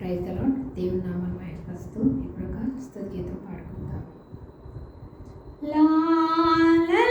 ప్రైజ్లో దేవుని నామం మహిపస్తూ ఇప్పుడు ఒక స్థుతితో గీతం పాడుకుందాం. లా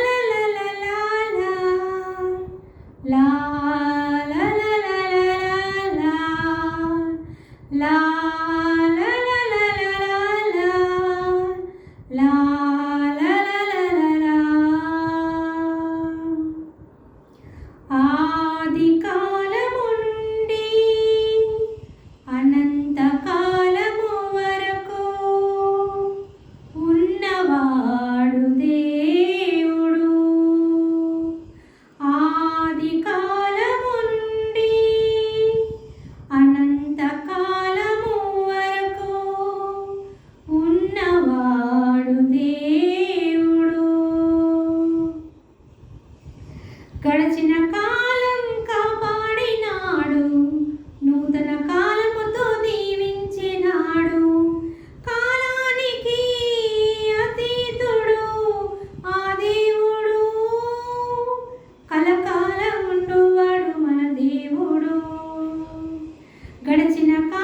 கிடைச்சினாக்கா